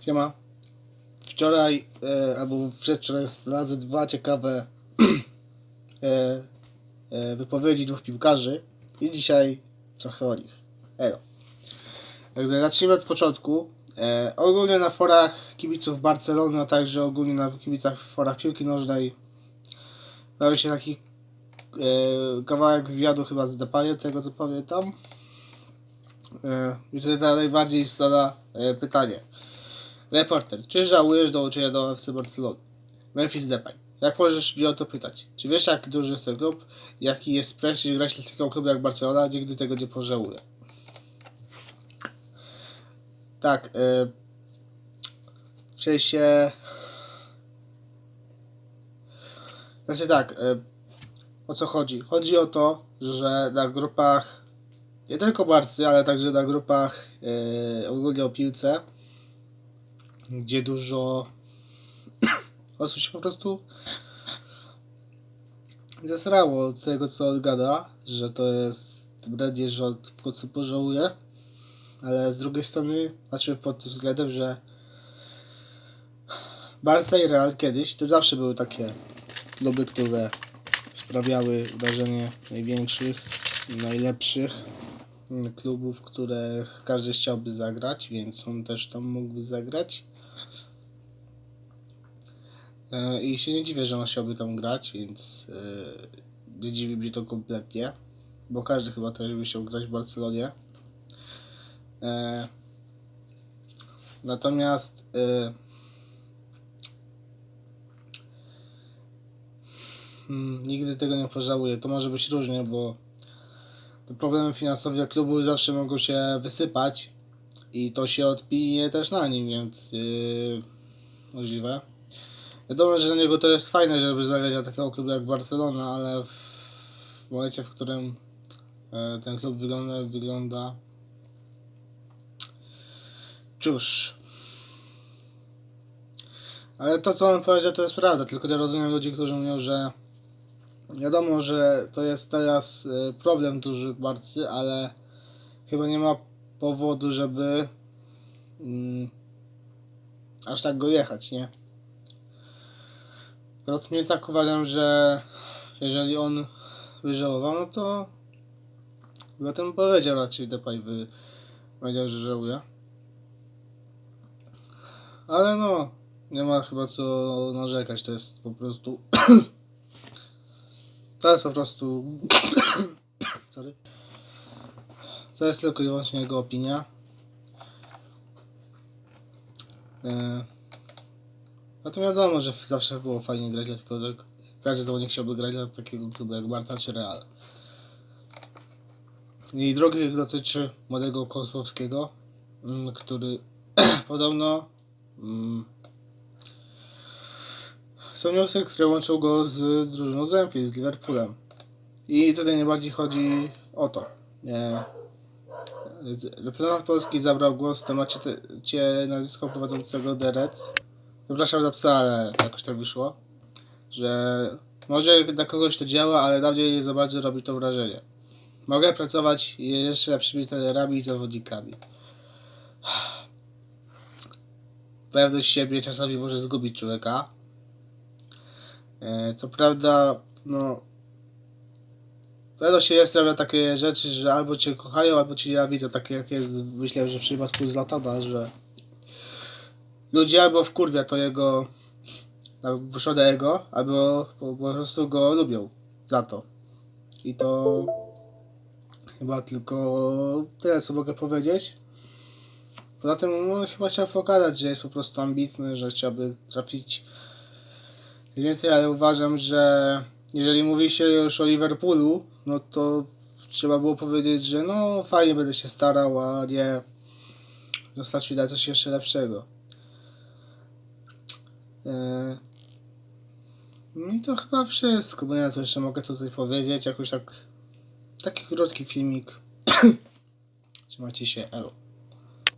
Siema. Wczoraj, e, albo przedwczoraj razy dwa ciekawe e, e, wypowiedzi dwóch piłkarzy i dzisiaj trochę o nich. Elo. Także zacznijmy od początku. E, ogólnie na forach kibiców Barcelony, a także ogólnie na kibicach forach piłki nożnej pojawił się taki e, kawałek wywiadu chyba z Depayem, tego co pamiętam. E, I tutaj ta najbardziej zada e, pytanie. Reporter, czy żałujesz dołączenia do FC Barcelony? Memphis Depay. Jak możesz mnie o to pytać? Czy wiesz jak duży jest ten klub? Jaki jest prestiż grać dla takiego klubu jak Barcelona? Nigdy tego nie pożałuję. Tak, y, w sensie... Znaczy tak, y, o co chodzi? Chodzi o to, że na grupach, nie tylko Barcy, ale także na grupach y, ogólnie o piłce, gdzie dużo osób się po prostu zesrało od tego, co on gada, że to jest będzie, że w końcu pożałuje, ale z drugiej strony patrzmy pod tym względem, że Barca i Real kiedyś to zawsze były takie kluby, które sprawiały wrażenie największych najlepszych klubów, które każdy chciałby zagrać, więc on też tam mógłby zagrać. E, I się nie dziwię, że on chciałby tam grać, więc e, nie dziwi mnie to kompletnie, bo każdy chyba też by chciał grać w Barcelonie. E, Natomiast e, mm, nigdy tego nie pożałuję. To może być różnie, bo te problemy finansowe klubu zawsze mogą się wysypać i to się odbije też na nim, więc yy, możliwe. Wiadomo, że dla niego to jest fajne, żeby zagrać dla takiego klubu jak Barcelona, ale w momencie, w którym e, ten klub wygląda, wygląda. Cóż. Ale to, co on powiedział, to jest prawda, tylko nie rozumiem ludzi, którzy mówią, że wiadomo, że to jest teraz e, problem duży Barcy, ale chyba nie ma powodu, żeby mm, aż tak go jechać, nie? Teraz mnie tak uważam, że jeżeli on wyżałował, no to by o tym powiedział raczej Depay by powiedział, że żałuje. Ale no, nie ma chyba co narzekać, to jest po prostu to jest po prostu sorry. To jest tylko i wyłącznie jego opinia. E, no to wiadomo, że zawsze było fajnie grać dla takiego, każdy zawodnik chciałby grać dla takiego klubu jak Barta czy Real. I drugi dotyczy młodego Kozłowskiego, mm, który podobno mm, są newsy, które łączą go z, drużyną Zemfis, z Liverpoolem. I tutaj najbardziej chodzi o to. E, z- Reprezentant Polski zabrał głos w temacie te, nazwisko prowadzącego Derec. Przepraszam za psa, ale jakoś tak wyszło. Że może dla kogoś to działa, ale dla mnie nie za bardzo robi to wrażenie. Mogę pracować jeszcze lepszymi trenerami i zawodnikami. Pewność siebie czasami może zgubić człowieka. E, Co prawda, no. Pewność się sprawia takie rzeczy, że albo cię kochają, albo cię nienawidzą. Takie jak jest, myślę, że w przypadku Zlatana, że ludzie albo wkurwia to jego tak, wyszłode ego, albo po, po prostu go lubią za to. I to chyba tylko tyle, co mogę powiedzieć. Poza tym on chyba chciał pokazać, że jest po prostu ambitny, że chciałby trafić więcej, ale uważam, że jeżeli mówi się już o Liverpoolu, no to trzeba było powiedzieć, że no fajnie będę się starał, a nie zostać mi coś jeszcze lepszego. Eee, No i to chyba wszystko, bo nie wiem co jeszcze mogę tutaj powiedzieć, jakoś tak taki krótki filmik. Trzymajcie się, elo.